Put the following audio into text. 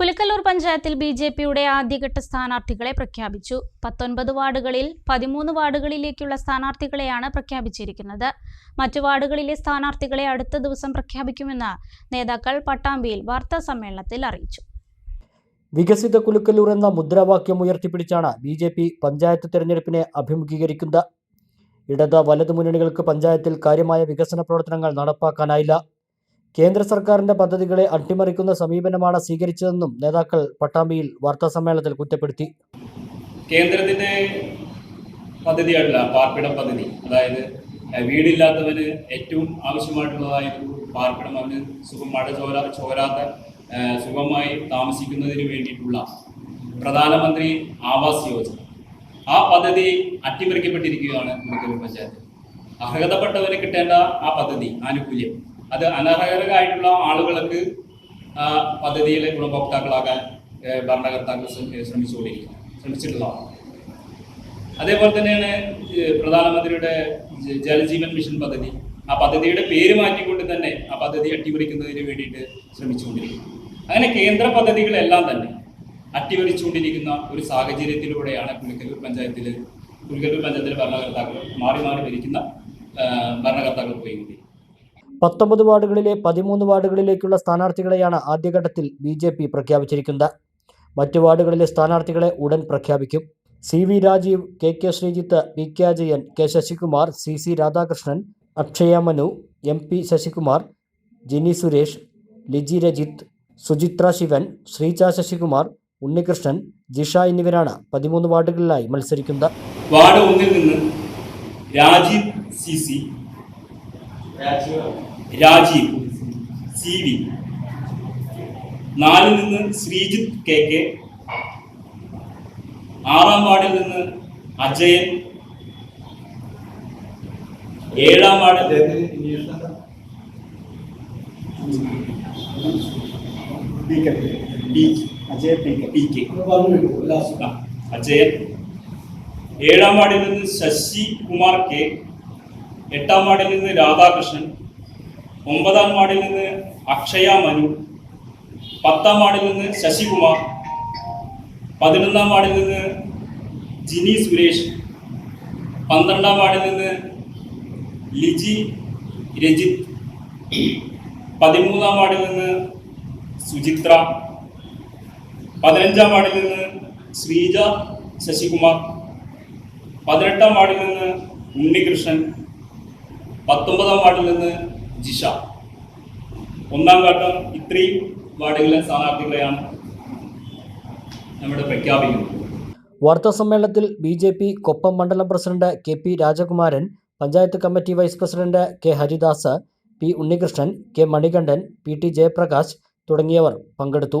കുലിക്കല്ലൂർ പഞ്ചായത്തിൽ B J പിയുടെ ആദ്യഘട്ട സ്ഥാനാർത്ഥികളെ പ്രഖ്യാപിച്ചു. പത്തൊൻപത് വാർഡുകളിൽ പതിമൂന്ന് വാർഡുകളിലേക്കുള്ള സ്ഥാനാർത്ഥികളെയാണ് പ്രഖ്യാപിച്ചിരിക്കുന്നത്. മറ്റു വാർഡുകളിലെ സ്ഥാനാർത്ഥികളെ അടുത്ത ദിവസം പ്രഖ്യാപിക്കുമെന്ന് നേതാക്കൾ പട്ടാമ്പിയിൽ വാർത്താ സമ്മേളനത്തിൽ അറിയിച്ചു. വികസിത കുലുക്കല്ലൂർ എന്ന മുദ്രാവാക്യം ഉയർത്തിപ്പിടിച്ചാണ് ബി ജെ പി പഞ്ചായത്ത് തെരഞ്ഞെടുപ്പിനെ അഭിമുഖീകരിക്കുന്നത്. ഇടത് വലതു മുന്നണികൾക്ക് പഞ്ചായത്തിൽ കാര്യമായ വികസന പ്രവർത്തനങ്ങൾ നടപ്പാക്കാനായില്ല. കേന്ദ്ര സർക്കാരിന്റെ പദ്ധതികളെ അട്ടിമറിക്കുന്ന സമീപനമാണ് സ്വീകരിച്ചതെന്നും നേതാക്കൾ പട്ടാമ്പിയിൽ വാർത്താസമ്മേളനത്തിൽ കുറ്റപ്പെടുത്തി. കേന്ദ്രത്തിന്റെ പദ്ധതിയല്ല പാർപ്പിടം പദ്ധതി അതായത് വീടില്ലാത്തവര് ഏറ്റവും ആവശ്യമായിട്ടുള്ളതായ ഒരു പാർപ്പിടം അവന് സുഖം ചോരാത്ത സുഖമായി താമസിക്കുന്നതിന് വേണ്ടിയിട്ടുള്ള പ്രധാനമന്ത്രി ആവാസ് യോജന. ആ പദ്ധതി അട്ടിമറിക്കപ്പെട്ടിരിക്കുകയാണ് കുടുക്കലൂർ പഞ്ചായത്ത്. അർഹതപ്പെട്ടവന് കിട്ടേണ്ട ആ പദ്ധതി ആനുകൂല്യം അത് അനർഹരായിട്ടുള്ള ആളുകൾക്ക് പദ്ധതിയിലെ ഗുണഭോക്താക്കളാകാൻ ഭരണകർത്താക്കൾ ശ്രമിച്ചുകൊണ്ടിരിക്കുക ശ്രമിച്ചിട്ടുള്ളതാണ്. അതേപോലെ തന്നെയാണ് പ്രധാനമന്ത്രിയുടെ ജലജീവൻ മിഷൻ പദ്ധതി. ആ പദ്ധതിയുടെ പേര് മാറ്റിക്കൊണ്ട് തന്നെ ആ പദ്ധതി അട്ടിമറിക്കുന്നതിന് വേണ്ടിയിട്ട് ശ്രമിച്ചുകൊണ്ടിരിക്കുക അങ്ങനെ കേന്ദ്ര പദ്ധതികളെല്ലാം തന്നെ അട്ടിമറിച്ചുകൊണ്ടിരിക്കുന്ന ഒരു സാഹചര്യത്തിലൂടെയാണ് കുളിക്കല്ലൂർ പഞ്ചായത്തിൽ കുളിക്കല്ലൂർ പഞ്ചായത്തിലെ ഭരണകർത്താക്കൾ മാറി മാറി ഭരിക്കുന്ന ഭരണകർത്താക്കൾ പോയിക്കൊണ്ടിരിക്കുന്നത് പത്തൊമ്പത് വാർഡുകളിലെ പതിമൂന്ന് വാർഡുകളിലേക്കുള്ള സ്ഥാനാർത്ഥികളെയാണ് ആദ്യഘട്ടത്തിൽ ബി ജെ പി പ്രഖ്യാപിച്ചിരിക്കുന്നത്. മറ്റു വാർഡുകളിലെ സ്ഥാനാർത്ഥികളെ ഉടൻ പ്രഖ്യാപിക്കും. C V Rajeev K K Sreejith P K Ajayan K Sasikumar C C Radhakrishnan Akshaya Manu M P Sasikumar Jini Suresh Liji Rajith Suchithra Sivan Sreeja Sasikumar Unnikrishnan Jisha എന്നിവരാണ് പതിമൂന്ന് വാർഡുകളിലായി മത്സരിക്കുന്നത്. Ward ഒന്നിൽ നിന്ന് Rajeev C C Rajeev C V. നാലിൽ നിന്ന് Sreejith K K. ആറാം വാർഡിൽ നിന്ന് അജയൻ. ഏഴാം വാർഡിൽ അജയൻ ഏഴാം വാർഡിൽ നിന്ന് ശശി കുമാർ കെ. എട്ടാം വാർഡിൽ നിന്ന് രാധാകൃഷ്ണൻ. ഒമ്പതാം വാർഡിൽ നിന്ന് അക്ഷയ മനു പത്താം വാർഡിൽ നിന്ന് ശശികുമാർ പതിനൊന്നാം വാർഡിൽ നിന്ന് ജിനി സുരേഷ് പന്ത്രണ്ടാം വാർഡിൽ നിന്ന് ലിജി രജിത് പതിമൂന്നാം വാർഡിൽ നിന്ന് സുചിത്ര പതിനഞ്ചാം വാർഡിൽ നിന്ന് ശ്രീജ ശശികുമാർ പതിനെട്ടാം വാർഡിൽ നിന്ന് ഉണ്ണികൃഷ്ണൻ പത്തൊമ്പതാം വാർഡിൽ നിന്ന് ജിഷ. ഒന്നാം ഘട്ടം ഇത്രയും വാർഡുകളിലെ സ്ഥാനാർത്ഥികളെയാണ് നമ്മുടെ പ്രഖ്യാപിക്കുന്നത്. വാർത്താ സമ്മേളനത്തിൽ ബി ജെ പി കൊപ്പം മണ്ഡലം president K P Rajakumaran panchayat committee vice president K Haridas P Unnikrishnan K Manikandan P T Jayaprakash തുടങ്ങിയവർ പങ്കെടുത്തു.